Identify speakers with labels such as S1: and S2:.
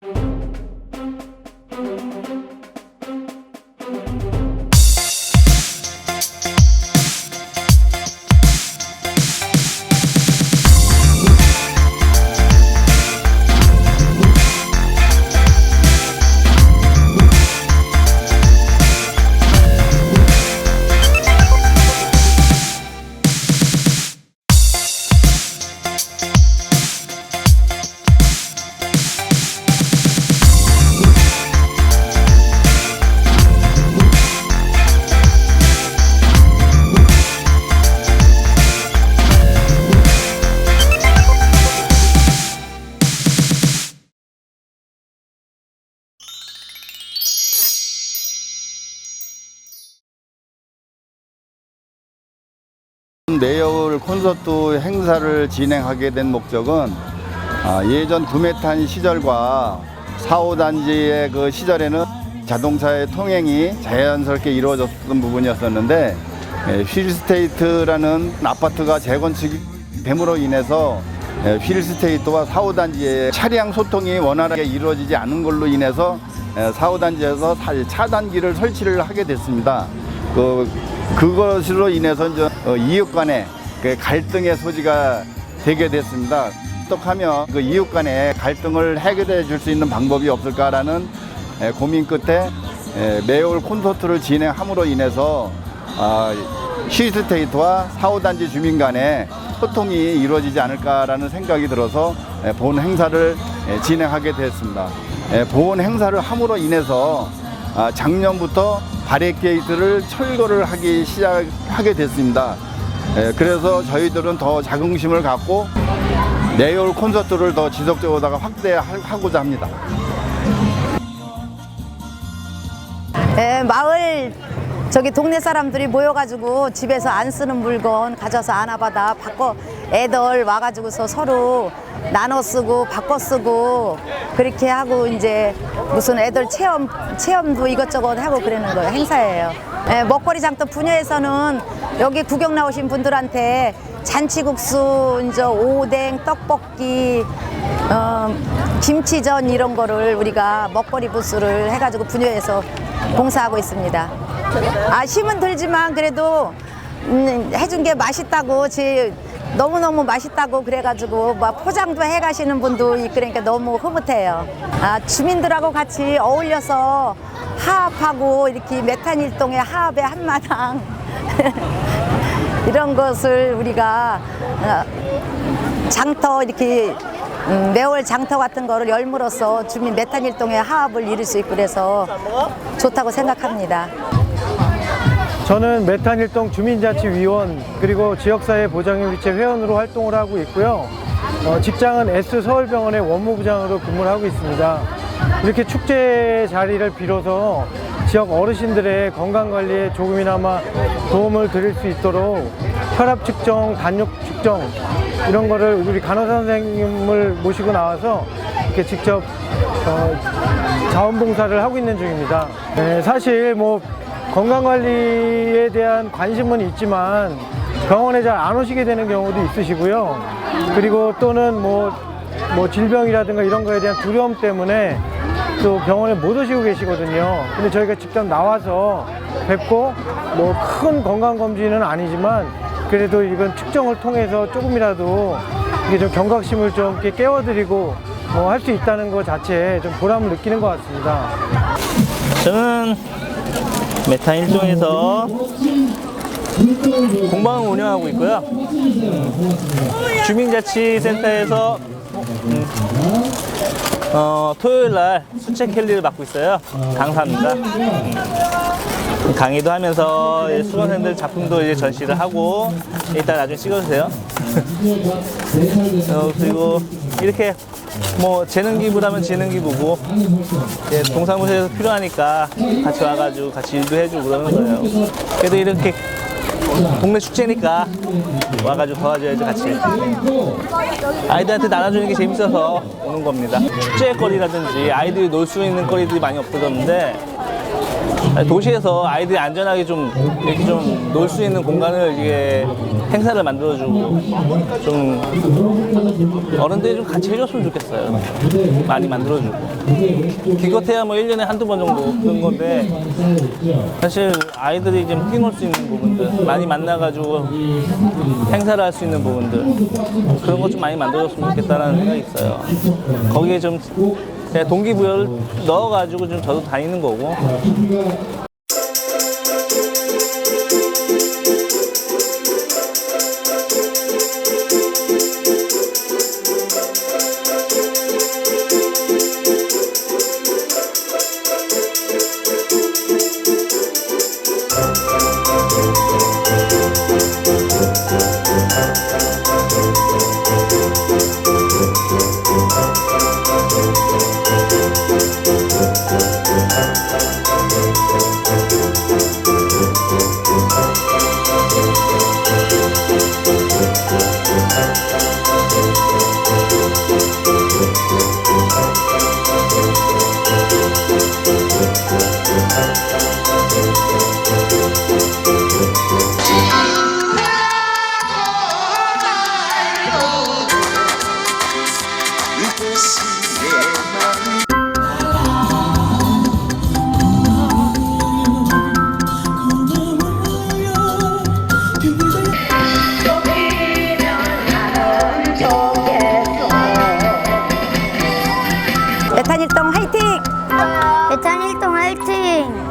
S1: thank you. 내여울 콘서트 행사를 진행하게 된 목적은 아, 예전 구매탄 시절과 사오단지의 그 시절에는 자동차의 통행이 자연스럽게 이루어졌던 부분이었었는데 예, 휠스테이트라는 아파트가 재건축이 됨으로 인해서 예, 휠스테이트와 사오단지의 차량 소통이 원활하게 이루어지지 않은 걸로 인해서 예, 사오단지에서 사- 차단기를 설치를 하게 됐습니다. 그 그것으로 인해서 이제 어, 이웃 간의 그 갈등의 소지가 되게 됐습니다. 어떡하면 그 이웃 간의 갈등을 해결해 줄 수 있는 방법이 없을까라는 에, 고민 끝에 에, 매월 콘서트를 진행함으로 인해서 아, 시스테이트와 사오단지 주민 간의 소통이 이루어지지 않을까라는 생각이 들어서 에, 본 행사를 에, 진행하게. 에, 본 행사를 함으로 인해서 아, 작년부터 바렛 게이트를 철거를 하기 시작하게 됐습니다. 예, 그래서 저희들은 더 자긍심을 갖고 내일 콘서트를 더 지속적으로 확대하고자 합니다.
S2: 예, 마을 저기 동네 사람들이 모여가지고 집에서 안 쓰는 물건 가져서 아나바다 바꿔 애들 와가지고서 서로 나눠 쓰고 바꿔 쓰고 그렇게 하고 이제 무슨 애들 체험 체험도 이것저것 하고 그러는 거예요 행사예요. 예, 먹거리 장터 분야에서는 여기 구경 나오신 분들한테 잔치국수, 이제 오뎅, 떡볶이, 어, 김치전 이런 거를 우리가 먹거리 부스를 해가지고 분야에서 봉사하고 있습니다. 아 힘은 들지만 그래도 음, 해준 게 맛있다고 제 너무너무 맛있다고 그래가지고 막 포장도 해 가시는 분도 있- 그러니까 너무 흐뭇해요. 아 주민들하고 같이 어울려서 하합하고 이렇게 메탄일동의 하합의 한마당 이런 것을 우리가 어, 장터 이렇게 음, 매월 장터 같은 거를 열므로써 주민 메탄일동의 하합을 이룰 수 있고 그래서 좋다고 생각합니다.
S3: 저는 메탄일동 주민자치위원 그리고 지역사회 보장협의체 회원으로 활동을 하고 있고요. 어, 직장은 S 서울병원의 원무부장으로 근무를 하고 있습니다. 이렇게 축제 자리를 빌어서 지역 어르신들의 건강 관리에 조금이나마 도움을 드릴 수 있도록 혈압 측정, 단육 측정 이런 거를 우리 간호사 선생님을 모시고 나와서 이렇게 직접 어, 자원봉사를 하고 있는 중입니다. 네, 사실 뭐 건강관리에 대한 관심은 있지만 병원에 잘 안 오시게 되는 경우도 있으시고요. 그리고 또는 뭐, 뭐 질병이라든가 이런 거에 대한 두려움 때문에 또 병원에 못 오시고 계시거든요. 근데 저희가 직접 나와서 뵙고 뭐 큰 건강검진은 아니지만 그래도 이건 측정을 통해서 조금이라도 이게 좀 경각심을 좀 깨워드리고 뭐 할 수 있다는 것 자체에 좀 보람을 느끼는 것 같습니다.
S4: 저는 메타 일종에서 공방을 운영하고 있고요. 주민자치센터에서 음, 어, 토요일 날 수책 캘리를 맡고 있어요. 강사입니다. 음, 강의도 하면서 수강생들 작품도 이제 전시를 하고 이따 나중에 찍어주세요. 어, 그리고 이렇게 뭐 재능 기부라면 재능 기부고 이제 동사무소에서 필요하니까 같이 와가지고 같이 일도 해주고 그러는 거예요. 그래도 이렇게 동네 축제니까 와가지고 도와줘야지 같이. 아이들한테 나눠주는 게 재밌어서 오는 겁니다. 축제 거리라든지 아이들이 놀 수 있는 거리들이 많이 없어졌는데 도시에서 아이들이 안전하게 좀 이렇게 좀 놀 수 있는 공간을 이게 행사를 만들어주고 좀 어른들이 좀 같이 해줬으면 좋겠어요. 많이 만들어주고. 기껏해야 뭐 1년에 한두 번 정도 그런 건데 사실 아이들이 좀 뛰놀 수 있는 부분들 많이 만나가지고 행사를 할 수 있는 부분들 그런 것 좀 많이 만들어줬으면 좋겠다는 생각이 있어요. 거기에 좀 동기부여를 넣어가지고 좀 저도 다니는 거고
S5: 定。